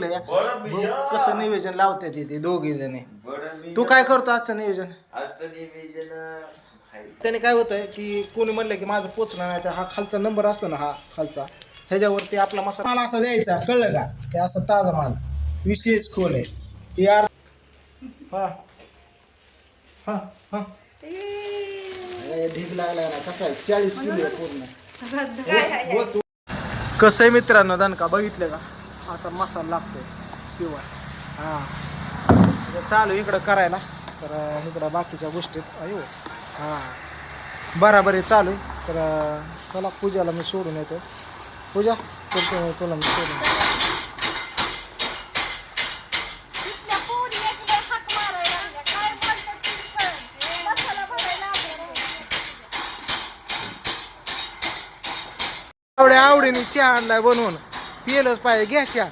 ठेवलंय बघू. कसं नियोजन लावतात ते दोघे जणी? तू काय करतो आजचं नियोजन? आजचं निवेदन आहे. त्याने काय होतंय की कोणी म्हणलं की माझं पोचलं नाही तर हा खालचा नंबर असतो ना हा खालचा ह्याच्यावरती आपला मसाला माल असा द्यायचा कळलं का? ते असं ताजा माल विशेष खोल आहे. ते यार हा. हा हा. ढीग लागला ना कसा आहे? चाळीस किलो आहे पूर्ण. तू- कसं आहे मित्रांनो दणका बघितलं का? असा मसाला लागतोय किंवा हा. चालू इकडं करायला. तर इकडं बाकीच्या गोष्टीत अयो. हां. बराबरी चालू. आहे तर चला पूजाला मी सोडून येतो. पूजा चल तुला मी सोडून आवडीने चहा आणलाय बनवून. पिलंच पाहिजे घ्या चहा.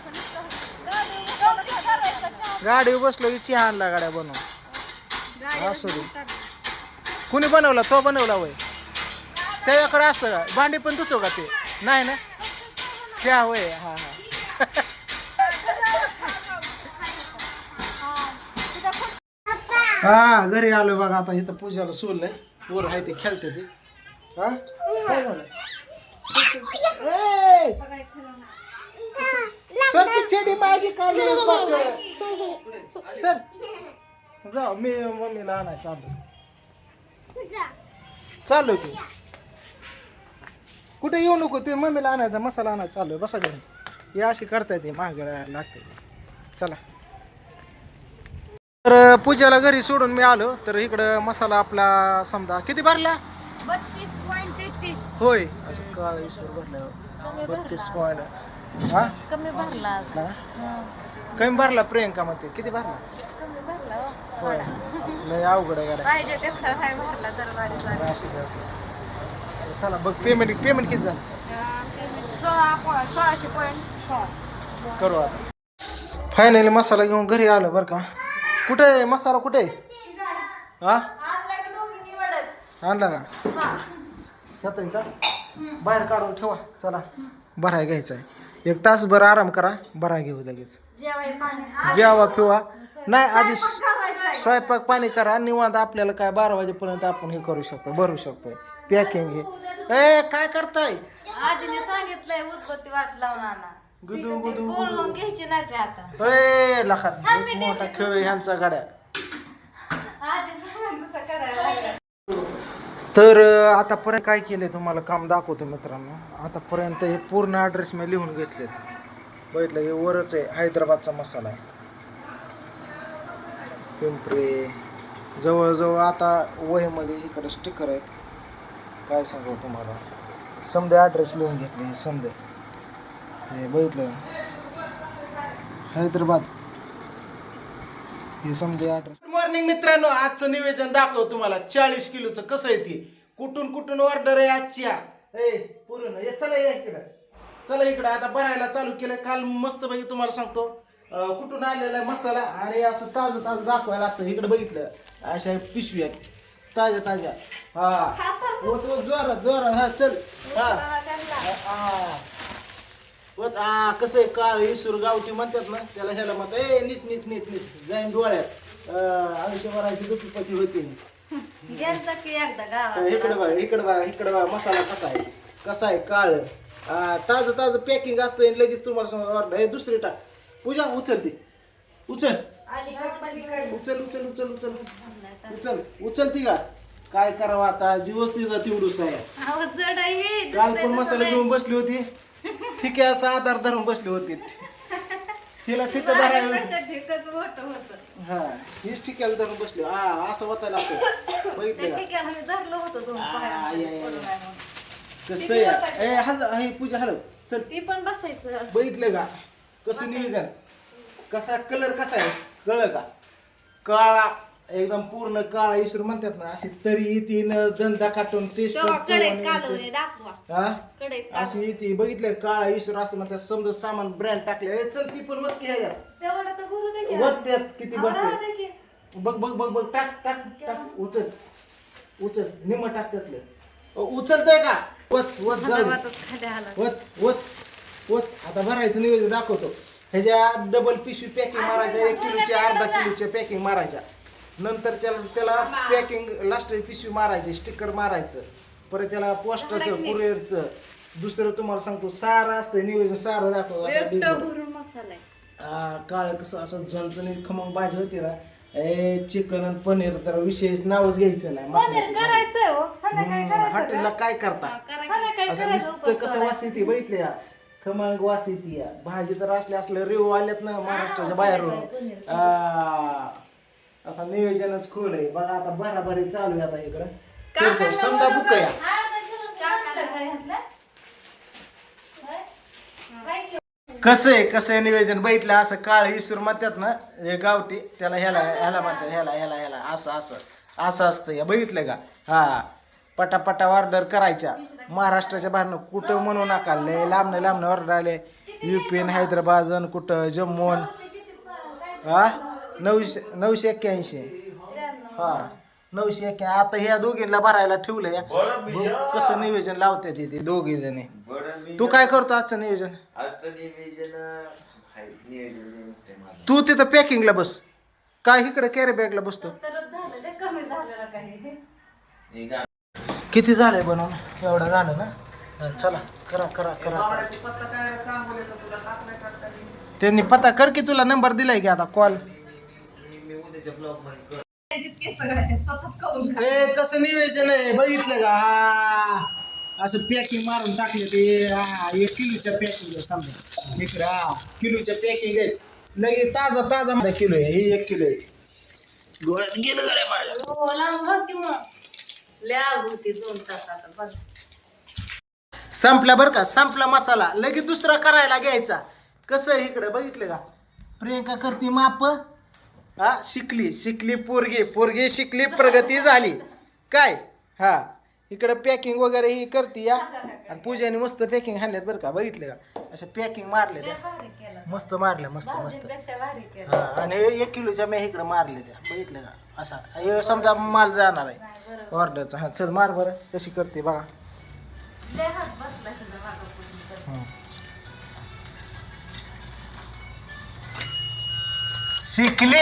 गाडीवर बसलो की चहा आणला गाड्या बनवून. असू दे. कुणी बनवला तो बनवला वय त्याच्याकडे असतं का? भांडी पण धुतो का ते? नाही ना? चहा वय हा हा. हा घरी आलो बघा आता इथं पूजाला सोडलंय. पोर आहे ते खेळते ते हा? काय झालं? ए! सर ती चेडी माझी काढली सर. जाऊ मी मम्मीला आणाय चालू चालू की. कुठे येऊ नको ते मम्मीला आणायचा मसाला आणायचा चालू आहे. बसा घरी हे अशी करता येते महाग लागते चला. तर पूजाला घरी सोडून मी आलो तर इकडं मसाला आपला समजा किती भरला? बत्तीस पॉईंट तेहतीस. होय. असं काळ इसर भरला. बत्तीस पॉईंट. हा? कमी भरला आज. ना? कमी भरला प्रियंका म्हणते. किती भरला? कमी भरला हो. होय. लय अवघड आहे गाड्या. पाहिजे तेवढा काय भरला तर बारी बारी असं ते असं. चला बघ पेमेंट पेमेंट किती झालं? सोळा पॉईंट सोळाशे पॉईंट सोळा. करू आता. फायनली मसाला घेऊन घरी आलो बरं का. कुठे आहे मसाला? कुठे आहे? हा? आणला का? येत का? बाहेर काढून ठेवा. चला. बरा घ्यायचा आहे. एक तासभर आराम करा बरा घेऊ लगेच. जेवा पिवा. नाही आधी स्वयंपाक पाणी करा निवांत आपल्याला काय बारा वाजेपर्यंत आपण हे करू शकतो भरू शकतो पॅकिंग हे. ए काय करताय? आजीने सांगितलंय उत्पत्ती वाट लावून आणा. गुदू गुदू बोलवून घ्यायची नाही आता. ए लखात मोठा खेळ ह्यांचा गाड्या. आजी करायला. तर आतापर्यंत काय केलंय तुम्हाला? काम दाखवतो मित्रांनो. आतापर्यंत हे पूर्ण ॲड्रेस मी लिहून घेतलेत. बघितलं हे वरच आहे हैदराबादचा मसाला आहे. पिंपरे. जवळजवळ आता वहीमध्ये इकडे स्टिकर आहेत. काय सांगू तुम्हाला? समजा ॲड्रेस लिहून घेतले हे समजा हे बघितलं? हैदराबाद. हे समजा ॲड्रेस मॉर्निंग मित्रांनो आजचं निवेदन दाखव तुम्हाला. चाळीस किलोचं कसं आहे ते? कुठून कुठून ऑर्डर आहे आजच्या? ए पूर्ण ये चला या इकडं. चला इकडं. आता भरायला चालू केलं काल मस्त पैकी तुम्हाला सांगतो. कुठून आलेला मसाला? आणि असं ताजं ताजं दाखवायला लागतं. इकडं बघितलं. अशा पिशव्या. ताज्या ताज्या. हा. ओ तो जोरात जोरात. हा चल. हा. कसं आहे? का इसूर गावठी म्हणतात ना त्याला ह्याला म्हणतात ए नीट नीट नीट नीट. जाईन डोळ्यात. आयुष्यभराची दुपटी होती. गेलता की एकदा गावात. इकडे बघा इकडे बघा इकडे बघा मसाला कसा आहे? कसा आहे? काळ. ताजं ताजं पॅकिंग असतं आणि लगेच तुम्हाला समजा ऑर्डर हे दुसरी टाक. पूजा उचल ती. उचल. अलीकडे पलीकडे? उचल उचल उचल उचल. उचल उचलती का? काय करावं आता? जीवच तिचा तेवढूस आहे अहो, जड आहे हे. काल पण मसाला घेऊन बसली होती. ठिक्याचा आधार धरून बसली होती. तिला ठिका धरायला. हा हीच ठिक्याला धरून बसली. हा असं लागतं बघितलं का? होतं आ, पायामध्ये, या. कसं आहे? ए हल हे पूजा हलव चल. ती पण बसायचं. बघितलं का? कसं नियोजन? कसा कलर कसा आहे? कळलं का? काळा. एकदम पूर्ण काळा इसर म्हणतात ना अशी तरी ती न दंदा काटून टेस्ट तेव्हा कढईत कालवणे दाखवा. हा? कढईत अशी ती बघितलं काळा इसर असं म्हणतात समजा सामान ब्रँड टाकले ए, चल ती पण वत की? ह्याच्यात तेवढा तर भरू दे की. वत त्यात किती अहो, राहू भरते दे की. बघ बघ बघ बघ टाक टाक टाक उचल. उचल निम्म टाक त्यातलं. अ, उचलतंय का? वत वत जाऊ दे. हातावातच खाली आला. वत वत वत. आता भरायचं निवेदन दाखवतो. ह्याच्या डबल पिशवी पॅकिंग मारायच्या एक किलोची अर्धा किलोच्या पॅकिंग मारायच्या. नंतर त्याला त्याला पॅकिंग लास्ट पिशवी मारायची स्टिकर मारायचं. परत त्याला पोस्टाचं कुरिअरचं दुसरं तुम्हाला सांगतो सारं असतं निवेदन सारं दाखवतो. भरून मसाला आहे काळ कसं असं झणझणीत खमंग भाजी होती ना ए चिकन आणि पनीर तर विशेष नावच घ्यायचं नाही. पनीर मटणाचं. करायचंय हो संध्याकाळी हम्म, करायचं हॉटेलला का? काय करता? संध्याकाळी असं करायचं नुसतं कसं वास येते बघितले या? खमंग वास येते या. भाजी तर असले असले रेव आल्यात ना महाराष्ट्राच्या बाहेरून. आ, आता नियोजनच खोल आहे. बघा आता भराभरी चालू आहे आता इकडं. समजा बुक या. कसं आहे कसं आहे नियोजन? बघितलं असं काळ इसूर म्हणतात ना हे गावठी त्याला ह्याला ह्याला म्हणतात ह्याला ह्याला ह्याला. असं असं. असं असतं या बघितलं का? हा. पटापटा ऑर्डर करायच्या. महाराष्ट्राच्या बाहेरनं कुठं म्हणू नका. लय लांबनं लांबनं ऑर्डर आले. युपी हैदराबाद कुठं? जम्मू आणि- हा? नऊशे नऊशे एक्क्याऐंशी. हा नऊशे एक्क्या आता ह्या दोघींना भरायला ठेवलं या बघ कसं नियोजन लावते ते दोघी जणी. बरं मी तू काय करतो आजचं नियोजन? आजचं आहे माझं तू तिथं पॅकिंगला बस. काय इकडे कॅरी बॅगला बसतो. तरच झालं लय कमी झालेलं काही. हे गा- किती झालंय बनवून? एवढं झालं ना? हा, चला करा करा करा त्यांनी पत्ता कर की तुला नंबर दिलाय की आता? कॉल मी उद्याच्या ब्लॉगमध्ये ए कसं नियोजन आहे? बघितलं का? हा. असं पॅकिंग मारून टाकले ते. हा एक किलोच्या पॅकिंग आहे समजा. इकडे हा. किलोच्या पॅकिंग आहेत. लगे ताजा ताजा माझा किलो आहे. हे एक किलो आहे. डोळ्यात गेलं गड्या माझ्या. होती दोन तासात बघ. संपला बरं का? संपला मसाला. लगेच दुसरा करायला घ्यायचा. कसं आहे इकडं? बघितलं का? प्रियंका करते माप. हा शिकली शिकली पोरगी पोरगी शिकली प्रगती झाली. काय? हा इकडं पॅकिंग वगैरे ही करते या. आणि पूजाने मस्त पॅकिंग हाणल्यात बरं का बघितलं का? अशा पॅकिंग मारल्या त्या. मस्त मारल्या मस्त मस्त. हा आणि एक किलोच्या मी इकडं मारले त्या. बघितलं का? असा. हे समजा माल जाणार आहे. ऑर्डरचा. हा चल मार बरं. कशी करते बघा. शिकले.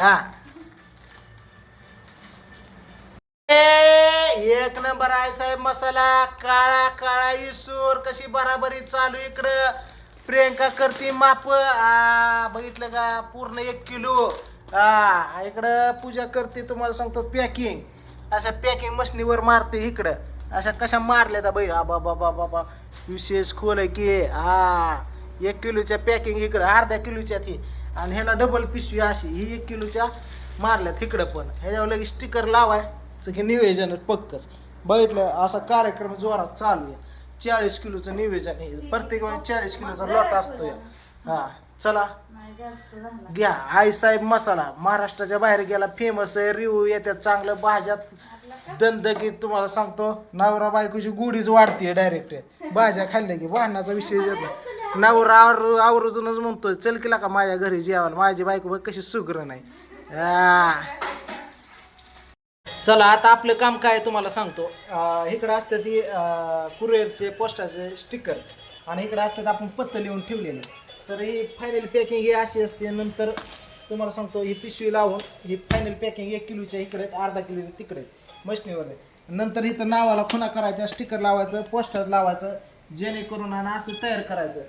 हा. एक नंबर आहे साहेब मसाला. काळा काळा इसूर. कशी बराबरी चालू इकडं. प्रियंका करते माप. आ बघितलं का? पूर्ण एक किलो. हा इकडं पूजा करते तुम्हाला सांगतो पॅकिंग अशा पॅकिंग मशनीवर मारते इकडं. अशा कशा मारल्या त्या बाई? बाबा बाबा बा विशेष खोल आहे की. हा एक किलोच्या पॅकिंग इकडं. अर्ध्या किलोच्या ती आणि ह्याला डबल पिशवी अशी ही एक किलोच्या मारल्यात इकडं पण. ह्याच्यावर लगेच स्टिकर लावाय की नियोजन पक्कच. बघितलं असा कार्यक्रम जोरात चालू आहे. चाळीस किलोचं नियोजन हे प्रत्येक वेळी चाळीस किलोचा लॉट असतो हा चला. घ्या. आई साहेब मसाला. महाराष्ट्राच्या बाहेर गेला फेमस आहे रिव्ह्यू येतात चांगलं भाज्यात दंदगीत तुम्हाला सांगतो नवरा बायकोची गुढीच वाढते डायरेक्ट भाज्या खाल्ल्या की वाढण्याचा विषय येत नाही. नवरा आवर आवर्जूनच म्हणतोय चल केला का माझ्या घरी जेवायला. माझी बायको बघ कशी सुग्र नाही. चला आता आपलं काम काय आहे तुम्हाला सांगतो. इकडं असतं ती कुरिअरचे पोस्टाचे स्टिकर आणि इकडं असतात आपण पत्त लिहून ठेवलेले. तर ही फायनल पॅकिंग ही अशी असते. नंतर तुम्हाला सांगतो ही पिशवी लावून ही फायनल पॅकिंग एक किलोच्या इकडे अर्धा किलोच्या तिकडे आहेत, मशनीवर नंतर इथं नावाला खुणा करायचा स्टिकर लावायचं पोस्टर लावायचं जेणेकरून आणि असं तयार करायचं.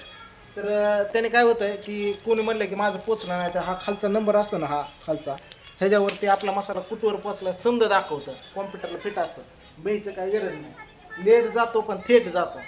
तर त्याने काय होतं की कोणी म्हणलं की माझं पोचलं नाही तर हा खालचा नंबर असतो ना हा खालचा ह्याच्यावरती आपला मसाला कुठवर पोचला संद दाखवतं कॉम्प्युटरला फिट असतं. बेचं काय गरज नाही. लेट जातो पण थेट जातो.